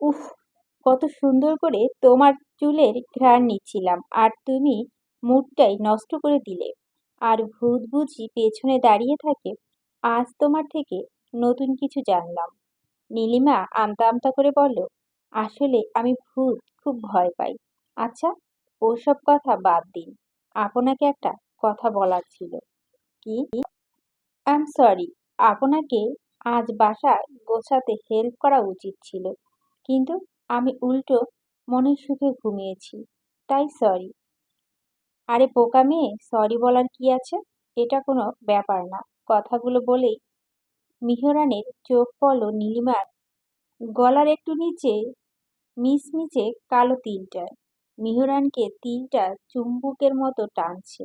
উফ কত সুন্দর করে তোমার চুলের ঘ্রাণ নিচ্ছিলাম, আর তুমি মুডটাই নষ্ট করে দিলে। আর ভূত বুঝি পেছনে দাঁড়িয়ে থাকে, আজ তোমার থেকে নতুন কিছু জানলাম। নীলিমা আমতা আমতা করে বলল, আসলে আমি ভূত, খুব ভয় পাই। আচ্ছা ওসব কথা বাদ দিন। আপনাকে একটা কথা বলার ছিল। কি? আই এম সরি আপনাকে আজ বাসা গোছাতে হেল্প করা উচিত ছিল। কিন্তু আমি উল্টো মনের সুখে ঘুমিয়েছি। তাই সরি আরে বোকা মেয়ে সরি বলার কি আছে? এটা কোনো ব্যাপার না। কথাগুলো বলেই মিহরানের চোখ পড়ল নীলিমার গলার একটু নিচে মিচমিচে কালো তিলটায় মিহরানকে তিলটা চুম্বুকের মতো টানছে।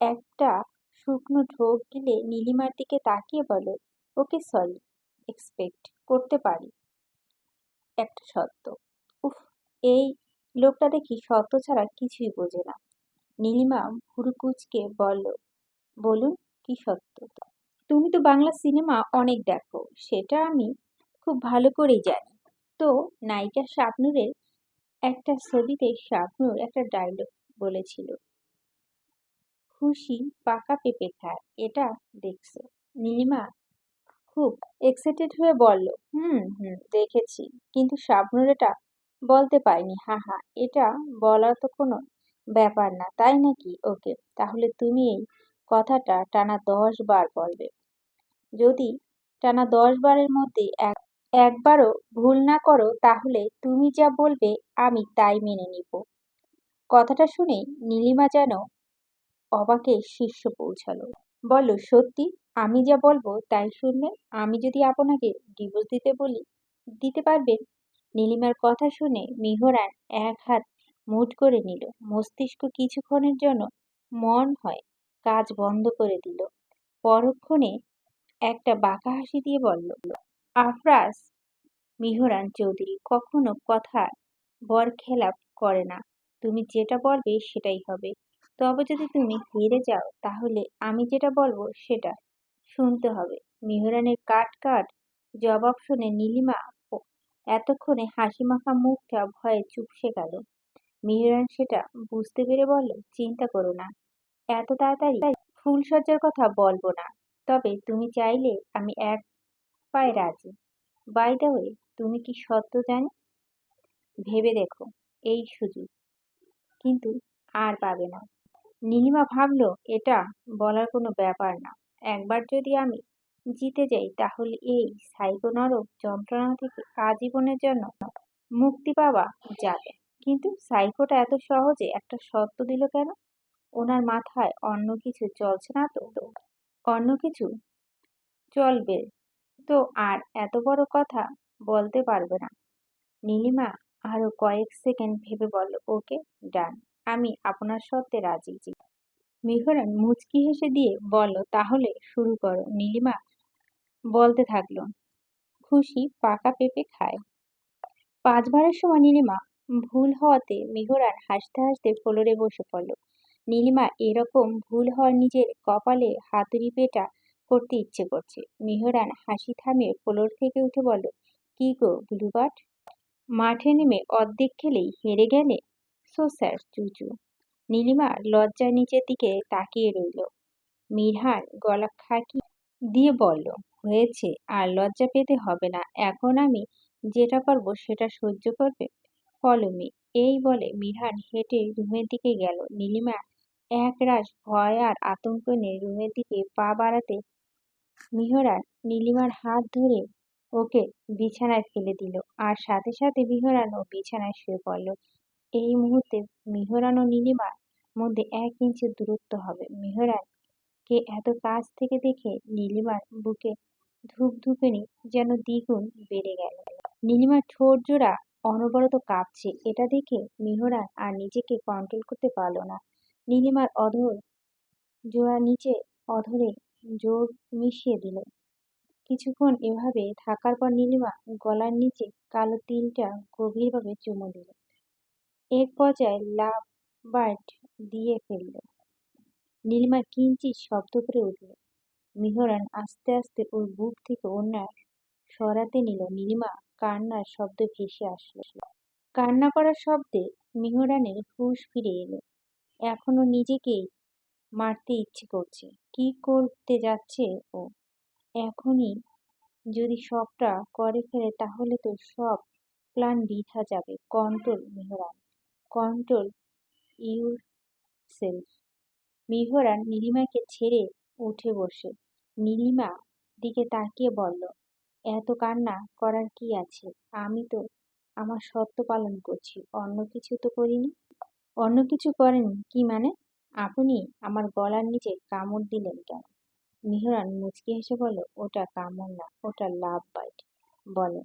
একটা শুকনো ঢোক গিলে নীলিমার দিকে তাকিয়ে বলে, ওকে সরি এক্সপেক্ট করতে পারি। একটা সত্য। উফ, এই লোকটা দেখি সত্য ছাড়া কিছুই বোঝে না। নীলিমা ভুরুকুচকে বলল, বলুন, কি সত্য তুমি তো বাংলা সিনেমা অনেক দেখো, সেটা আমি খুব ভালো করেই জানি। তো নায়িকা শাবনুরের একটা ছবিতে শাবনুর একটা ডায়লগ বলেছিল, খুশি পাকা পেঁপে খায়, এটা দেখছ? নীলিমা খুব এক্সাইটেড হয়ে বলল, হুম হুম, দেখেছি। কিন্তু শাবনুর এটা বলতে পারিনি। হা হা, এটা বলার তো কোনো ব্যাপার না, তাই নাকি? ওকে, তাহলে তুমি এই কথাটা টানা দশ বার বলবে। যদি টানা দশ বারের মধ্যে এক, একবারও ভুল না করো, তাহলে তুমি যা বলবে আমি তাই মেনে নিব। কথাটা শুনে নীলিমা যেন অবাকে শীর্ষ পৌঁছালো। বলো সত্যি? আমি যা বলব তাই শুনবে আমি যদি আপনাকে ডিভোর্স দিতে বলি, দিতে পারবেন নীলিমার কথা শুনে মিহরান এক হাত মুঠ করে নিল। মস্তিষ্ক কিছুক্ষণের জন্য মন হয় কাজ বন্ধ করে দিল। পরক্ষণে একটা বাঁকা হাসি দিয়ে বলল, আফরাজ! মিহরান চৌধুরী কখনো কথা বরখেলাপ করে না। তুমি যেটা বলবে সেটাই হবে। তবে যদি তুমি হেরে যাও, তাহলে আমি যেটা বলব সেটা শুনতে হবে। মিহরানের কাট কাট জবাব শুনে নীলিমা এতক্ষণে হাসি মাখা মুখটা ভয়ে চুপসে গেল। মিহরান সেটা বুঝতে পেরে বলল, চিন্তা করো না, এত তাড়াতাড়ি ফুলসজ্জার কথা বলব না। তবে তুমি চাইলে আমি এক পায়ে রাজি। বাই দ্য ওয়ে তুমি কি সত্য জানো? ভেবে দেখো, এই সুযোগ কিন্তু আর পাবে না। নীলিমা ভাবল, এটা বলার কোনো ব্যাপার না। একবার যদি আমি জিতে যাই, তাহলে এই সাইকো নরক যন্ত্রণা থেকে আজীবনের জন্য মুক্তি পাওয়া যাবে। কিন্তু সাইকোটা এত সহজে একটা শর্ত দিল কেন? ওনার মাথায় অন্য কিছু চলছে না তো? অন্য কিছু চলবে তো? আর এত বড় কথা বলতে পারবে না। নীলিমা আরও কয়েক সেকেন্ড ভেবে বলল, ওকে, ডান। আমি আপনার শর্তে রাজি মিহরান মুচকি হেসে দিয়ে বলল, তাহলে শুরু করো। নীলিমা বলতে থাকল, খুশি পাকা পেঁপে খায়। পাঁচবারের সময় নীলিমা ভুল হওয়াতে মিহরান হাসতে হাসতে ফ্লোরে বসে পড়ল। নীলিমা এরকম ভুল হওয়ার নিজের কপালে হাতুড়ি পেটা করতে ইচ্ছে করছে। মিহরান হাসি থামিয়ে ফ্লোর থেকে উঠে বলল, কি গো, ব্লুবার্ড? মাঠে নেমে অর্ধেক খেলেই হেরে গেলে, সো স্যার, চুচু। নীলিমা লজ্জায় নিচের দিকে তাকিয়ে রইল। মিরহান গলা খাকি দিয়ে বলল, হয়েছে, আর লজ্জা পেতে হবে না। এখন আমি যেটা পারব সেটা সহ্য করবে? ফলমি এই বলে মিরহান হেঁটে রুমের দিকে গেল। নীলিমা এক রাশ ভয় আর আতঙ্ক নিয়ে রুমের দিকে পা বাড়াতে মিহরান নীলিমার হাত ধরে ওকে বিছানায় ফেলে দিল। আর সাথে সাথে মিহরানও বিছানায় শুয়ে পড়ল। এই মুহূর্তে মিহরান ও নীলিমার মধ্যে এক ইঞ্চি দূরত্ব হবে। মিহরান কে এত কাছ থেকে দেখে নীলিমার বুকে ধূপধুপেনি যেন দ্বিগুণ বেড়ে গেল। নীলিমার ঠোঁট জোড়া অনবরত কাঁপছে, এটা দেখে মিহরান আর নিজেকে কন্ট্রোল করতে পারল না। নীলিমার অধর জোড়া নিচে অধরে জোর মিশিয়ে দিল। কিছুক্ষণ এভাবে থাকার পর নীলিমা গলার নিচে কালো তিলটা গভীরভাবে চুমু দিল। এক পর্যায়ে লাভ বার্ড দিয়ে ফেলল। নীলিমা কিঞ্চিত শব্দ করে উঠল। মিহরান আস্তে আস্তে ওর বুক থেকে ওনার সরাতে নিল। নীলিমা কান্নার শব্দ ভেসে আসলো। কান্না করার শব্দে মিহরানের হুশ ফিরে এলো। এখনও নিজেকেই মারতে ইচ্ছে করছে। কি করতে যাচ্ছে ও? এখনই যদি সবটা করে ফেলে তাহলে তো সব প্ল্যান বৃথা যাবে। Control, Mehran. Control, yourself Mehran নীলিমাকে ছেড়ে উঠে বসে। নীলিমা দিকে তাকিয়ে বলল, এত কান্না করার কি আছে? আমি তো আমার সত্য পালন করছি, অন্য কিছু তো করিনি। অন্য কিছু করেন? কি মানে? আপনি আমার গলার নিচে কামড় দিলেন কেন? মিহরান মুচকি হেসে বলল, ওটা কামড় না, ওটা লাভ বাইট। বলে,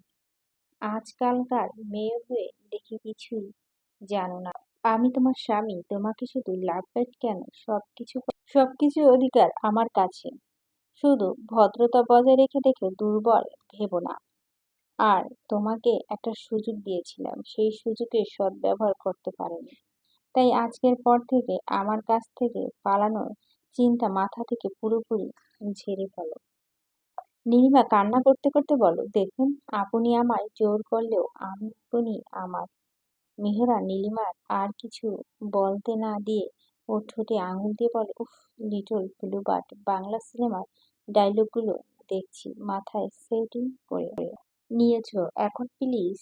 আজকালকার মেয়ে হয়ে দেখি কিছুই জানো না। আমি তোমার স্বামী, তোমাকে শুধু লাভ বাইট কেন? সবকিছু সবকিছু অধিকার আমার কাছে। শুধু ভদ্রতা বজায় রেখে দেখে দুর্বল, ভেবো না। আর তোমাকে একটা সুযোগ দিয়েছিলাম, সেই সুযোগের সদ্ব্যবহার করতে পারেনি। তাই আজকের পর থেকে আমার কাছ থেকে পালানোর চিন্তা মাথা থেকে পুরোপুরি ঝেড়ে ফেলো। নীলিমা কান্না করতে করতে বলো, দেখুন, আপনি আমায় জোর করলেও আপনি আমার মেহরা, নীলিমার আর কিছু বলতে না দিয়ে ও ঠোঁটে আঙুল দিয়ে বলে, উফ, লিটল ব্লুবার্ড, বাংলা সিনেমার ডায়লগগুলো দেখছি, মাথায় সেটিং করে নিয়েছ, এখন প্লিজ।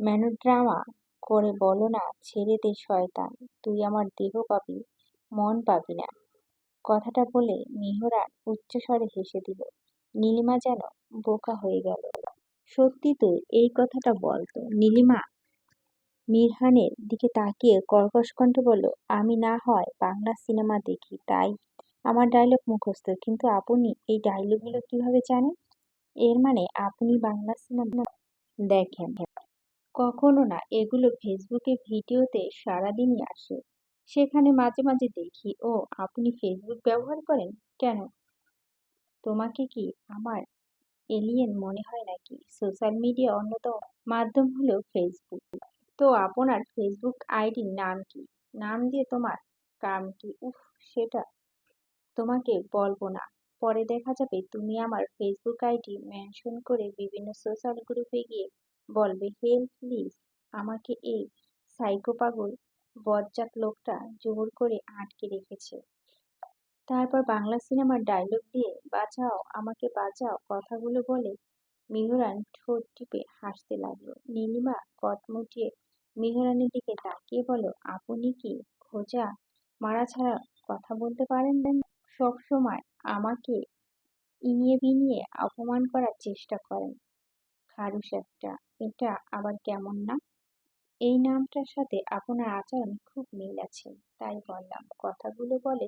ম্যানোড্রামা করে বলো না, ছেড়ে দে শয়তান, তুই আমার দেহ পাবি, মন পাবি না। কথাটা বলে মিহরান উচ্চস্বরে হেসে দিল। নীলিমা যেন বোকা হয়ে গেল। সত্যি তো এই কথাটা বলতো নীলিমা। মিরহানের দিকে তাকিয়ে কর্কশ কণ্ঠে বলল, আমি না হয় বাংলা সিনেমা দেখি, তাই? আমার ডায়লগ মুখস্থ, কিন্তু আপনি এই ডায়লগগুলো কীভাবে জানেন? এর মানে আপনি বাংলা সিনেমা দেখেন। কখনো না, এগুলো ফেসবুকে ভিডিওতে সারাদিনই আসে। সেখানে মাঝে মাঝে দেখি, ও, আপনি ফেসবুক ব্যবহার করেন? কেন? তোমাকে কি আমার এলিয়েন মনে হয় নাকি? সোশ্যাল মিডিয়া অন্যতম মাধ্যম হলো ফেসবুক তো আপনার ফেসবুক আইডির নাম কি? নাম দিয়ে তোমার কাম কি? উফ, সেটা তোমাকে বলব না। পরে দেখা যাবে তুমি আমার ফেসবুক আইডি মেনশন করে বিভিন্ন সোশ্যাল গ্রুপে গিয়ে বলবে হেল্প প্লিজ আমাকে এই সাইকো পাগল, বজ্জাত লোকটা জোর করে আটকে রেখেছে। তারপর বাংলা সিনেমার ডায়লগ দিয়ে বাঁচাও, আমাকে বাঁচাও, কথাগুলো বলে মিহরান ঠোঁট টিপে হাসতে লাগল। নীলিমা কটমুটিয়ে মিহরানের দিকে তাকিয়ে বলো, আপনি কি খোঁজা মারা ছাড়া কথা বলতে পারেন সবসময় আমাকে ইনিয়ে বিনিয়ে অপমান করার চেষ্টা করেন। খারুস একটা, এটা আবার কেমন না এই নামটার সাথে আপনার আচরণ খুব মিল আছে, তাই বললাম। কথাগুলো বলে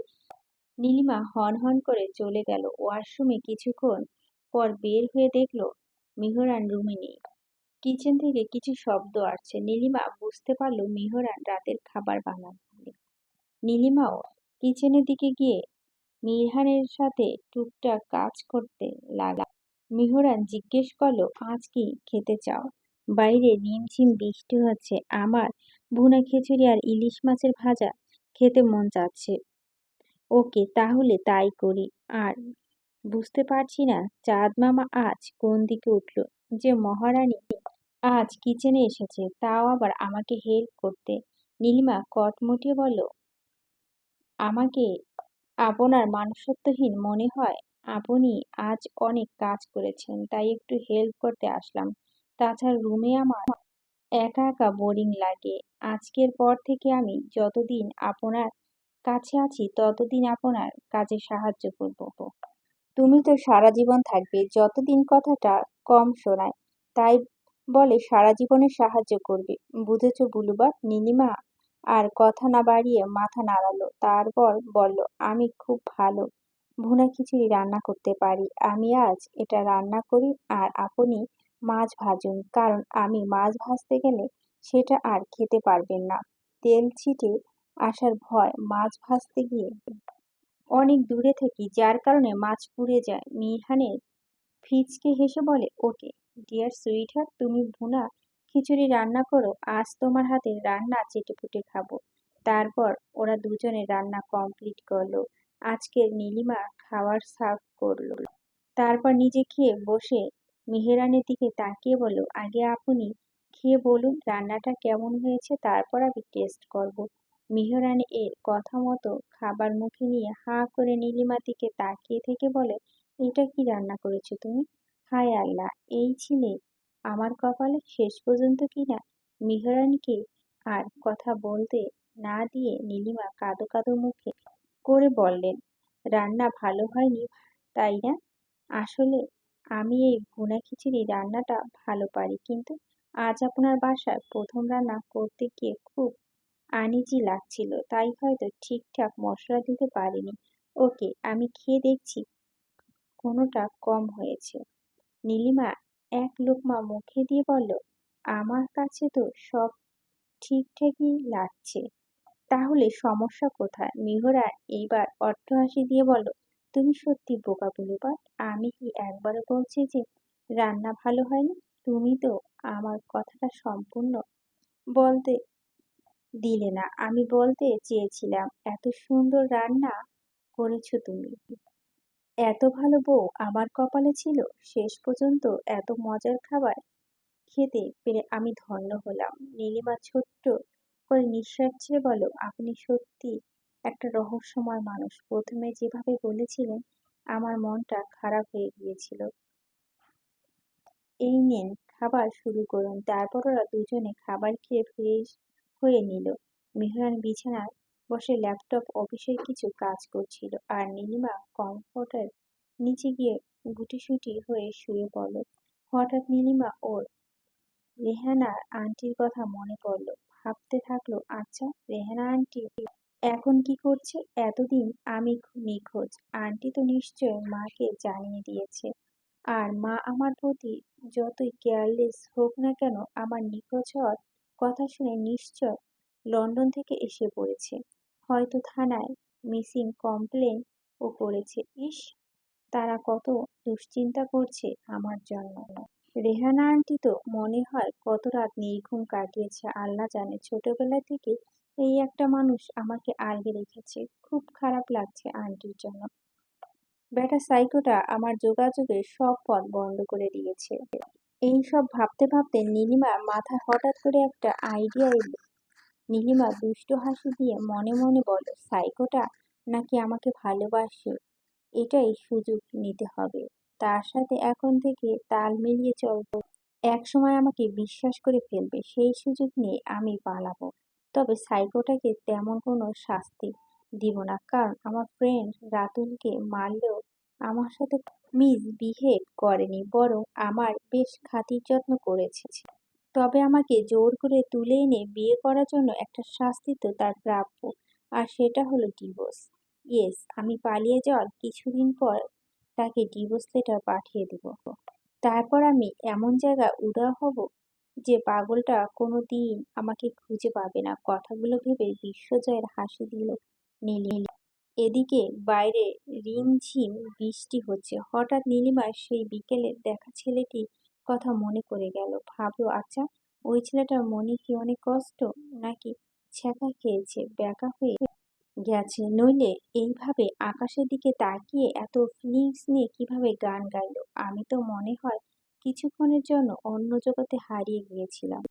নীলিমা হন হন করে চলে গেল। ওয়াশরুমে কিছুক্ষণ পর বের হয়ে দেখল মিহরান রুমে নেই। কিচেন থেকে কিছু শব্দ আসছে। নীলিমা বুঝতে পারল মিহরান রাতের খাবার বানাবে নীলিমাও কিচেনের দিকে গিয়ে মিরহানের সাথে টুকটাক কাজ করতে লাগা মিহরান জিজ্ঞেস করল, আজ কি খেতে চাও? বাইরে রিমঝিম বৃষ্টি হচ্ছে। আমার ভুনা খিচুড়ি আর ইলিশ মাছের ভাজা খেতে মন চাচ্ছে। ওকে, তাহলে তাই করি। আর বুঝতে পারছি না, চাঁদ মামা আজ কোন দিকে উঠল? যে মহারানী আজ কিচেনে এসেছে, তাও আবার আমাকে হেল্প করতে। নীলিমা কটমটিয়ে বলল, আমাকে আপনার মানুষত্বহীন মনে হয়? আপনি আজ অনেক কাজ করেছেন, তাই একটু হেল্প করতে আসলাম। তাছাড়া রুমে আমার একা একা বোরিং লাগে। আজকের পর থেকে আমি যতদিন আপনার কাছে আছি, ততদিন আপনার কাজে সাহায্য করব। তুমি তো সারা জীবন থাকবে, যতদিন কথাটা কম শোনায়, তাই বলে, সারা জীবনে সাহায্য করবে। বুঝেছ বুলুবার নীলিমা? আর কথা না বাড়িয়ে মাথা নাড়ালো। তারপর বলল, আমি খুব ভালো। ভুনা খিচুড়ি রান্না করতে পারি। আমি আজ এটা রান্না করি আর আপনি মাছ ভাজুন। কারণ আমি মাছ ভাজতে গেলে সেটা আর খেতে পারবেন না। তেল ছিটে আসার ভয় মাছ ভাজতে গিয়ে অনেক দূরে থাকি, যার কারণে মাছ পুড়ে যায়। মিহানের ফিচকে হেসে বলে, ওকে। ডিয়ার সুইটহার্ট তুমি ভুনা, খিচুড়ি রান্না করো, আজ তোমার হাতে রান্না চেটেপুটে খাব। তারপর ওরা দুজনে রান্না কমপ্লিট করল। আজকের নীলিমা খাওয়ার সার্ভ করল। তারপর নিজে খেয়ে বসে মেহেরানের দিকে তাকিয়ে বলল, আগে আপনি খেয়ে বলুন রান্নাটা কেমন হয়েছে, তারপর আমি টেস্ট করব। মেহরান এর কথা মতো খাবার মুখে নিয়ে হাঁ করে নীলিমার দিকে তাকিয়ে থেকে বলে, এটা কি রান্না করেছ তুমি? হায় আল্লাহ, এই ছিলে আমার কপালে শেষ পর্যন্ত কিনা? মিহরানকে আর কথা বলতে না দিয়ে নীলিমা কাঁদো কাঁদো মুখে করে বললেন, রান্না ভালো হয়নি তাই না? আসলে আমি এই ভুনা খিচুড়ি রান্নাটা ভালো পারি, কিন্তু আজ আপনার বাসায় প্রথম রান্না করতে গিয়ে খুব আনিজি লাগছিল, তাই হয়তো ঠিকঠাক মশলা দিতে পারিনি। ওকে, আমি খেয়ে দেখছি, কোনোটা কম হয়েছে। নীলিমা এক লোকমা মুখে দিয়ে বলল, আমার কাছে তো সব ঠিকঠাকই লাগছে। তাহলে সমস্যা কোথায়? মিহরা এইবার অট্টহাসি দিয়ে বলল, তুমি সত্যি বোকা বুলুবাট আমি কি একবারও বলছি যে রান্না ভালো হয়নি? তুমি তো আমার কথাটা সম্পূর্ণ বলতে দিলে না। আমি বলতে চেয়েছিলাম, এত সুন্দর রান্না করেছ তুমি। এত ভালো বউ আমার কপালে ছিল, শেষ পর্যন্ত এত মজার খাবার খেতে পেরে আমি ধন্য হলাম। নীলিমা ছোট্ট করে নিঃশ্বাস ছেড়ে বলো আপনি সত্যি একটা রহস্যময় মানুষ। প্রথমে যেভাবে বলেছিলেন, আমার মনটা খারাপ হয়ে গিয়েছিল। এই নিন, খাবার শুরু করুন। তারপর ওরা দুজনে খাবার খেয়ে ফ্রেশ হয়ে নিল। মেহরান বিছানায় বসে ল্যাপটপ অফিসের কিছু কাজ করছিল আর নীলিমা কমফোর্টের নিচে গিয়ে গুটিসুটি হয়ে শুয়ে পড়ল। হঠাৎ নীলিমা ওর রেহানার আন্টির কথা মনে পড়ল। ভাবতে থাকল আচ্ছা রেহানা আন্টি এখন কি করছে? এতদিন আমি নিখোঁজ। আন্টি তো নিশ্চয় মাকে জানিয়ে দিয়েছে। আর মা আমার প্রতি যতই কেয়ারলেস হোক না কেন, আমার নিখোঁজ হওয়ার কথা শুনে নিশ্চয় লন্ডন থেকে এসে পড়েছে। হয়তো থানায় মিসিং কমপ্লেন ও করেছে। ইস, তারা কত দুশ্চিন্তা করছে আমার জন্য। রেহানা আন্টি তো মনে হয় কত রাত নির্ঘুম কাটিয়েছে, আল্লাহ জানে। ছোটবেলা থেকে এই একটা মানুষ আমাকে আলগে রেখেছে খুব খারাপ লাগছে আন্টির জন্য। বেটা সাইকোটা আমার যোগাযোগের সব পথ বন্ধ করে দিয়েছে। এই সব ভাবতে ভাবতে নীলিমার মাথায় হঠাৎ করে একটা আইডিয়া এলো। নীলিমা দুষ্ট হাসি দিয়ে মনে মনে বলে সাইকোটা নাকি আমাকে ভালোবাসে? এটাই সুযোগ নিতে হবে। তার সাথে এখন থেকে তাল মিলিয়ে চলবো। এক সময় আমাকে বিশ্বাস করে ফেলবে, সেই সুযোগ নিয়ে আমি পালাবো। তবে সাইকোটাকে তেমন কোনো শাস্তি দিব না, কারণ আমার ফ্রেন্ড রাতুলকে মারলেও আমার সাথে মিসবিহেভ করেনি, বরং আমার বেশ খাতির যত্ন করেছে। তবে আমাকে জোর করে তুলে এনে বিয়ে করার জন্য একটা শাস্তি তো তার প্রাপ্য। আর সেটা হলো ডিভোর্স ইয়েস আমি পালিয়ে যাওয়ার কিছুদিন পর তাকে ডিভোর্স লেটার পাঠিয়ে দেব। তারপর আমি এমন জায়গা উদা হব যে পাগলটা কোনো দিন আমাকে খুঁজে পাবে না। কথাগুলো ভেবে বিশ্বজয়ের হাসি দিল নীলি এদিকে বাইরে রিমঝিম বৃষ্টি হচ্ছে। হঠাৎ নীলিমার সেই বিকেলে দেখা ছেলেটি কথা মনে পড়ে গেল। ভাবলো আচ্ছা ওই ছেলেটার মনে কি অনেক কষ্ট? নাকি ছ্যাঁকা খেয়েছে ব্যাকা হয়ে গেছে? নইলে এইভাবে আকাশের দিকে তাকিয়ে এত ফিলিংস নিয়ে কীভাবে গান গাইলো? আমি তো মনে হয় কিছুক্ষণের জন্য অন্য জগতে হারিয়ে গিয়েছিলাম।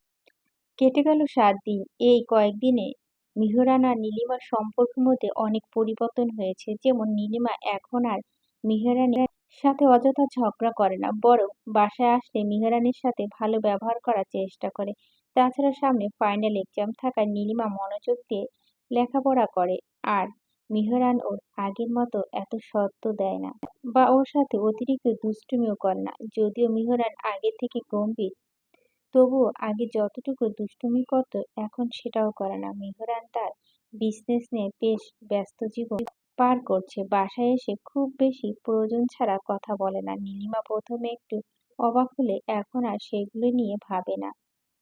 কেটে গেল সাত দিন। এই কয়েকদিনে মিহরান নীলিমার সম্পর্কের মধ্যে অনেক পরিবর্তন হয়েছে। যেমন নীলিমা এখন আর মিহরানের সাথে অযথা ঝগড়া করে না, বরং বাসায় আসলে মিহরানের সাথে ভালো ব্যবহার করার চেষ্টা করে। তাছাড়া সামনে ফাইনাল এক্সাম থাকায় নীলিমা মনোযোগ দিয়ে লেখাপড়া করে, আর মিহরান ওর আগের মতো এত সত্য দেয় না বা ওর সাথে অতিরিক্ত দুষ্টুমিও করে না। যদিও মিহরান আগে থেকে গম্ভীর, তবুও আগে যতটুকু দুষ্টুমি করত, এখন সেটাও করে না। মেহরান তার বিজনেস নিয়ে বেশ ব্যস্ত জীবন। পার করছে। বাসায় এসে খুব বেশি প্রয়োজন ছাড়া কথা বলে না। নীলিমা প্রথমে একটু অবাক হলে এখন আর সেগুলো নিয়ে ভাবে না।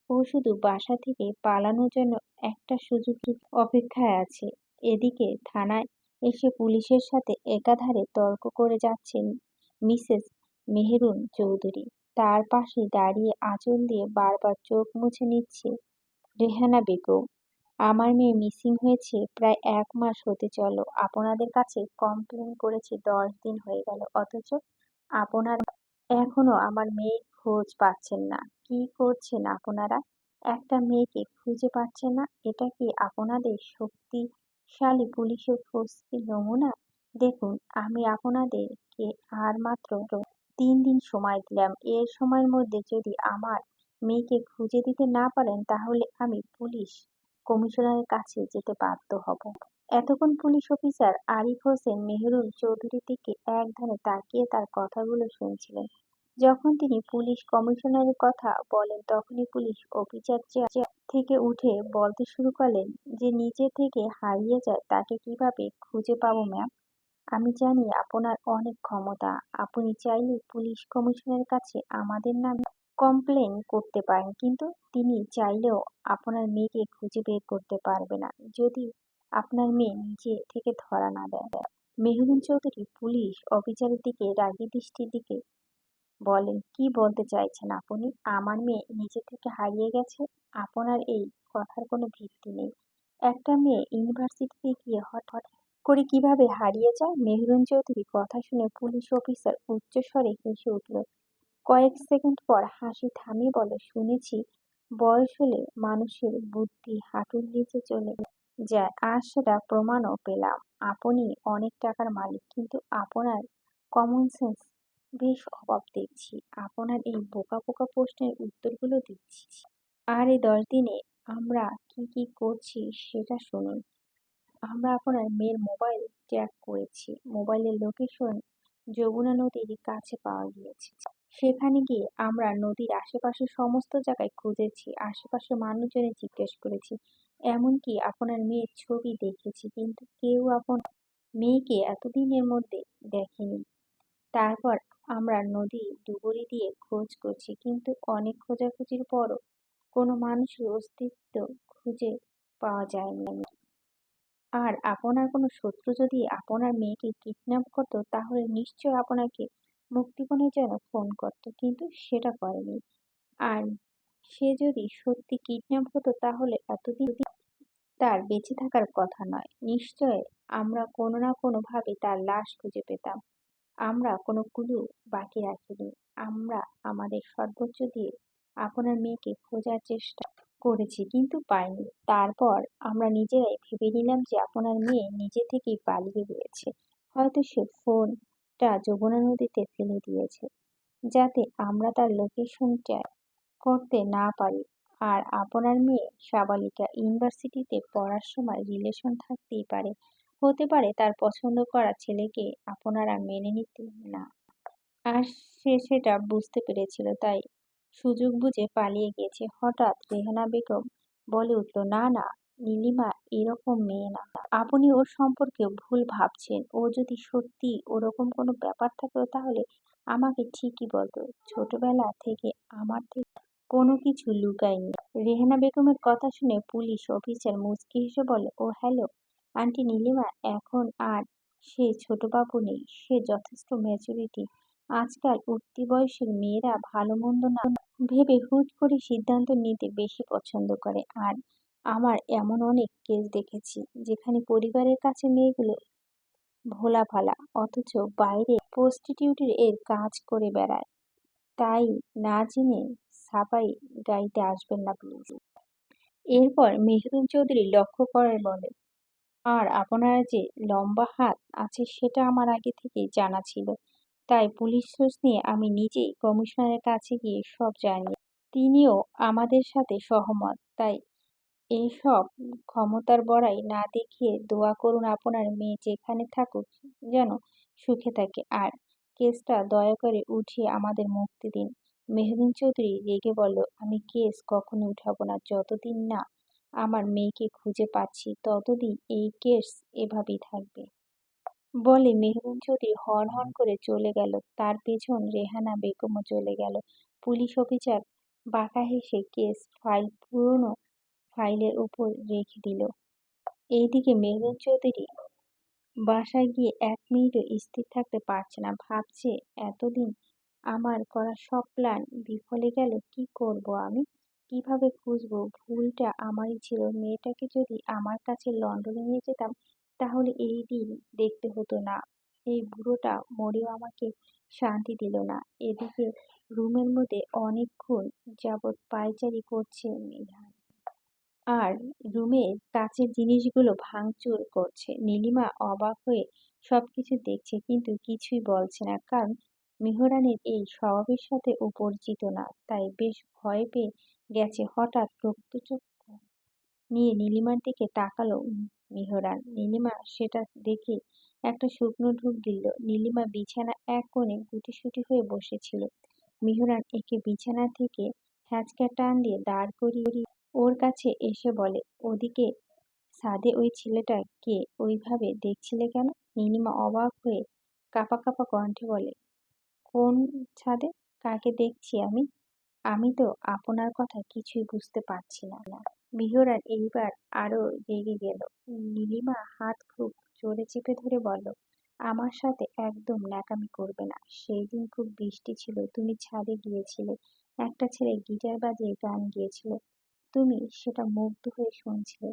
ও শুধু বাসা থেকে পালানোর জন্য একটা সুযোগ অপেক্ষায় আছে। এদিকে থানায় এসে পুলিশের সাথে একাধারে তর্ক করে যাচ্ছেন মিসেস মেহেরুন চৌধুরী। তার পাশে দাঁড়িয়ে আঁচল দিয়ে বারবার চোখ মুছে নিচ্ছে রেহানা বেগম। আমার মেয়ে মিসিং হয়েছে, প্রায় এক মাস হতে চলো। আপনাদের কাছে কমপ্লেন করেছি দশ দিন হয়ে গেল, অথচ আপনার এখনও আমার মেয়ের খোঁজ পাচ্ছেন না। কি করছেন আপনারা? একটা মেয়েকে খুঁজে পাচ্ছেন না? এটা কি আপনাদের শক্তিশালী পুলিশের ফোর্সের নমুনা? দেখুন, আমি আপনাদেরকে আর মাত্র তিন দিন সময় দিলাম। এর সময়ের মধ্যে যদি আমার মেয়েকে খুঁজে দিতে না পারেন, তাহলে আমি পুলিশ কমিশনারের কাছে যেতে বাধ্য হব। এতক্ষণ পুলিশ অফিসার আরিফ হোসেন মেহরুল চৌধুরীর দিকে এক ধারে তাকিয়ে তার কথাগুলো শুনছিলেন। যখন তিনি পুলিশ কমিশনারের কথা বলেন, তখনই পুলিশ অফিসার থেকে উঠে বলতে শুরু করলেন যে নিজে থেকে হারিয়ে যায়, তাকে কীভাবে খুঁজে পাবো, ম্যাম? আমি জানি আপনার অনেক ক্ষমতা। আপনি চাইলে পুলিশ কমিশনারের কাছে আমাদের নামে কমপ্লেন করতে পারেন। কিন্তু তিনি চাইলেও আপনার মেয়েকে খুঁজে বের করতে পারবে না। যদি আপনার মেয়ে নিজে থেকে ধরা না দেয়। মেহরুন চৌধুরী পুলিশ অফিসারের দিকে রাগী দৃষ্টির দিকে বলেন, কি বলতে চাইছেন আপনি? আমার মেয়ে নিজে থেকে হারিয়ে গেছে। আপনার এই কথার কোনো ভিত্তি নেই। একটা মেয়ে ইউনিভার্সিটিতে গিয়ে হঠাৎ করে কীভাবে হারিয়ে যায়? মেহরুন চৌধুরী কথা শুনে পুলিশ অফিসার উচ্চস্বরে হেসে উঠল কয়েক সেকেন্ড পর হাসি থামিয়ে বলে, শুনেছি, বয়স হলে মানুষের বুদ্ধি হাঁটুর নিচে চলে যায়। আর সেটা প্রমাণও পেলাম। আপনি অনেক টাকার মালিক, কিন্তু আপনার কমন সেন্স বেশ অভাব দেখছি। আপনার এই বোকা বোকা প্রশ্নের উত্তরগুলো দিচ্ছি। আর এই দশ দিনে আমরা কি কি করছি সেটা শুনুন। আমরা আপনার মেয়ের মোবাইল ট্র্যাক করেছি। মোবাইলের লোকেশন যমুনা নদীর কাছে পাওয়া গিয়েছে। সেখানে গিয়ে আমরা নদীর আশেপাশে সমস্ত জায়গায় খুঁজেছি আশেপাশে মানুষজনে জিজ্ঞেস করেছি। এমনকি আপনার মেয়ের ছবি দেখেছি, কিন্তু কেউ আপনার মেয়েকে এতদিনের মধ্যে দেখেনি। তারপর আমরা নদী ডুবুরি দিয়ে খোঁজ করছি, কিন্তু অনেক খোঁজাখুঁজির পরও কোনো মানুষের অস্তিত্ব খুঁজে পাওয়া যায়নি। আর আপনার কোনো শত্রু যদি আপনার মেয়েকে কিডন্যাপ করতো, তাহলে নিশ্চয় আপনাকে মুক্তিপণের জন্য ফোন করতো, কিন্তু সেটা করেনি। আর সে যদি সত্যি কিডন্যাপ হতো, তাহলে এতদিন তার বেঁচে থাকার কথা নয়, নিশ্চয় আমরা কোনো না কোনোভাবে তার লাশ খুঁজে পেতাম। আমরা কোনো কুলু বাকি রাখিনি। আমরা আমাদের সর্বোচ্চ দিয়ে আপনার মেয়েকে খোঁজার চেষ্টা করেছি, কিন্তু পাইনি। তারপর আমরা নিজেরাই ভেবে নিলাম যে আপনার মেয়ে নিজে থেকেই পালিয়ে গিয়েছে। হয়তো সে ফোনটা যমুনা নদীতে ফেলে দিয়েছে, যাতে আমরা তার লোকেশন ট্র্যাক করতে না পারি। আর আপনার মেয়ে সাবালিকা ইউনিভার্সিটিতে পড়ার সময় রিলেশন থাকতেই পারে। হতে পারে তার পছন্দ করা ছেলেকে আপনারা মেনে নিতে না। আর সে সেটা বুঝতে পেরেছিল, তাই সুযোগ বুঝে পালিয়ে গেছে। হঠাৎ রেহানা বেগম বলে উঠল, না না নীলিমা এরকম মেয়ে না। আপনি ওর সম্পর্কে ভুল ভাবছেন। ও যদি সত্যি ওরকম কোনো ব্যাপার থাকতো তাহলে আমাকে ঠিকই বলতো। ছোটবেলা থেকে আমার থেকে কোনো কিছু লুকায়নি। রেহানা বেগমের কথা শুনে পুলিশ অফিসার মুচকি হেসে বলে, ও, হ্যালো, আন্টি নীলিমা, এখন আর সে ছোট বাবু নেই। সে যথেষ্ট ম্যাচুরিটি আজকাল উঠতি বয়সের মেয়েরা ভালো মন্দ না। ভেবে হুট করে সিদ্ধান্ত নিতে বেশি পছন্দ করে। আর আমার এমন অনেক কেস দেখেছি, যেখানে পরিবারের কাছে মেয়েগুলো ভোলা ভালা অথচ বাইরে প্রস্টিটিউটের এর কাজ করে বেড়ায়। তাই না জেনে সাফাই গাইতে আসবেন না প্লিজ এরপর মেহরুন চৌধুরী লক্ষ্য করার বলে, আর আপনার যে লম্বা হাত আছে সেটা আমার আগে থেকেই জানা ছিল। তাই পুলিশ সোর্স নিয়ে আমি নিজেই কমিশনারের কাছে গিয়ে সব জানি। তিনিও আমাদের সাথে সহমত, তাই এইসব ক্ষমতার বড়াই না দেখিয়ে দোয়া করুন আপনার মেয়ে যেখানে থাকুক যেন সুখে থাকে। আর কেসটা দয়া করে উঠিয়ে আমাদের মুক্তি দিন। মেহরুন চৌধুরী রেগে বলল, আমি কেস কখনো উঠাবো না। যতদিন না আমার মেয়েকে খুঁজে পাচ্ছি, ততদিন এই কেস এভাবেই থাকবে। বলে মেহরুন চৌধুরী হন হন করে চলে গেল। তার পেছন রেহানা বেগমও চলে গেল। পুলিশ অফিসার বাঁকা হেসে কেস ফাইল পুরনো ফাইলের উপর রেখে দিল। এইদিকে মেহরুন চৌধুরী বাসায় গিয়ে এক মিনিটও স্থির থাকতে পারছে না। ভাবছে, এতদিন আমার করা সব প্ল্যান বিফলে গেল, কি করব আমি? কীভাবে খুঁজবো? ভুলটা আমারই ছিল। মেয়েটাকে যদি আমার কাছে লন্ডনে নিয়ে যেতাম, তাহলে এই দিন দেখতে হতো না। এই বুড়োটা মরেও আমাকে শান্তি দিল না। এদিকে রুমের মধ্যে অনেকক্ষণ যাবৎ পায়চারি করছে মিলহান আর রুমের কাছের জিনিসগুলো ভাঙচুর করছে। নীলিমা অবাক হয়ে সবকিছু দেখছে কিন্তু কিছুই বলছে না, কারণ মেহরানের এই স্বভাবের সাথে ও পরিচিত না। তাই বেশ ভয় পেয়ে গেছে হঠাৎ রক্তচক্ষু নিয়ে নীলিমার দিকে তাকালো মেহরান। নীলিমা সেটা দেখে একটা শুকনো ঢুক দিল। নীলিমা বিছানা এক কোণে গুটিসুটি হয়ে বসেছিল। মেহরান একে বিছানা থেকে হ্যাচকা টান দিয়ে দাঁড় করিয়ে ওর কাছে এসে বলে, ওদিকে ছাদে ওই ছেলেটা কে? ওইভাবে দেখছিলে কেন? নীলিমা অবাক হয়ে কাঁপা কাঁপা কণ্ঠে বলে, কোন ছাদে? কাকে দেখছি আমি? আমি তো আপনার কথা কিছুই বুঝতে পারছি না। মিহরান এইবার আরও রেগে গেল। নীলিমা হাত খুব জোরে চেপে ধরে বলল, আমার সাথে একদম ন্যাকামি করবে না। সেই দিন খুব বৃষ্টি ছিল, তুমি ছাদে গিয়েছিলে। একটা ছেলে গিটার বাজিয়ে গান গিয়েছিল। তুমি সেটা মুগ্ধ হয়ে শুনছিলে।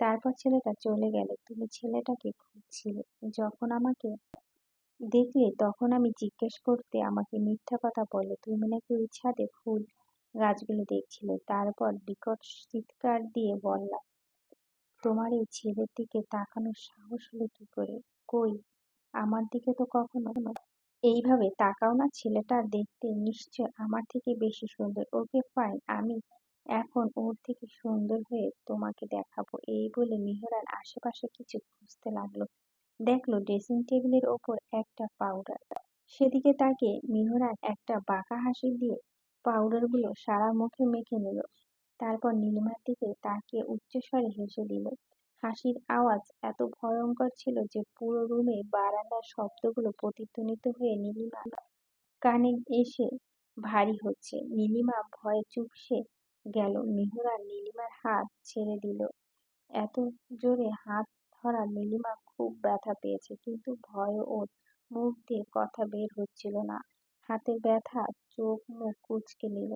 তারপর ছেলেটা চলে গেল। তুমি ছেলেটাকে খুঁজছিলে। যখন আমাকে দেখলে তখন আমি জিজ্ঞেস করতে আমাকে মিথ্যা কথা বলে, তুমি নাকি ওই ছাদে ফুল গাছগুলো দেখছিলে? তারপর বিকট চিৎকার দিয়ে বললাম, তোমার এই ছেলের দিকে তাকানোর সাহস হলো কি করে? কই? আমার দিকে তো কখনো এইভাবে তাকাও না। ছেলেটা দেখতে নিশ্চয় আমার থেকে বেশি সুন্দর। ওকে ফাইন আমি এখন ওর থেকে সুন্দর হয়ে তোমাকে দেখাবো। এই বলে মেহরান আশেপাশে কিছু খুঁজতে লাগল। দেখল ড্রেসিং টেবিলের ওপর একটা পাউডার সেদিকে তাকে মেহরান একটা বাঁকা হাসি দিয়ে পাউডারগুলো সারা মুখে মেখে নিল। তারপর নীলিমার দিকে তাকিয়ে উচ্চস্বরে হেসে দিল। হাসির আওয়াজ এত ভয়ঙ্কর ছিল যে পুরো রুমে বারান্দার শব্দগুলো প্রতিধ্বনিত হয়ে নীলিমা কানে এসে ভারী হচ্ছে। নীলিমা ভয়ে চুপসে গেল। মেহরান নীলিমার হাত ছেড়ে দিল। এত জোরে হাত ধরা নীলিমা খুব ব্যথা পেয়েছে, কিন্তু ভয়ে ওর মুখ দিয়ে কথা বের হচ্ছিল না। হাতের ব্যথা চোখ মুখ কুচকে নিল।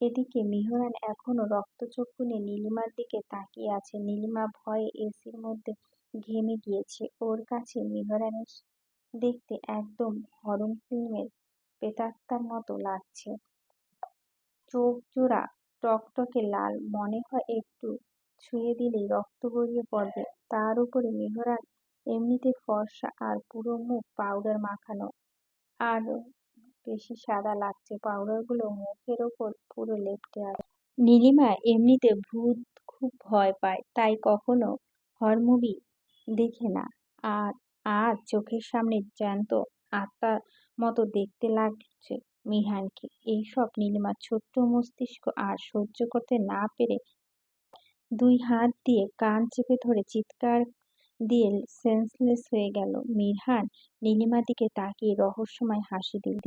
এদিকে মিহরান এখনও রক্তচক্ষু নিয়ে নীলিমার দিকে তাকিয়ে আছে। নীলিমা ভয়ে এসির মধ্যে ঘেমে গিয়েছে। ওর কাছে মিহরানের দেখতে একদম হরণ ফিল্মের প্রেতাত্মার মতো লাগছে। চোখ জোড়া টকটকে লাল মনে হয় একটু ছুঁয়ে দিলেই রক্ত গড়িয়ে পড়বে। তার উপরে মেহরান এমনিতে ফর্সা আর পুরো মুখ পাউডার মাখানো। আরও বেশি সাদা লাগছে পাউডারগুলো মুখের ওপর পুরো লেপটে আছে। নীলিমা এমনিতে ভূত খুব ভয় পায়, তাই কখনো হর মুভি দেখে না। আর আজ চোখের সামনে জ্যান্ত আত্মার মতো দেখতে লাগছে। মিহানকে এইসব নীলিমার ছোট্ট মস্তিষ্ক আর সহ্য করতে না পেরে দুই হাত দিয়ে কান চেপে ধরে চিৎকার দিয়ে সেন্সলেস হয়ে গেল। মিরহান নীলিমার দিকে তাকিয়ে রহস্যময় হাসি দিল।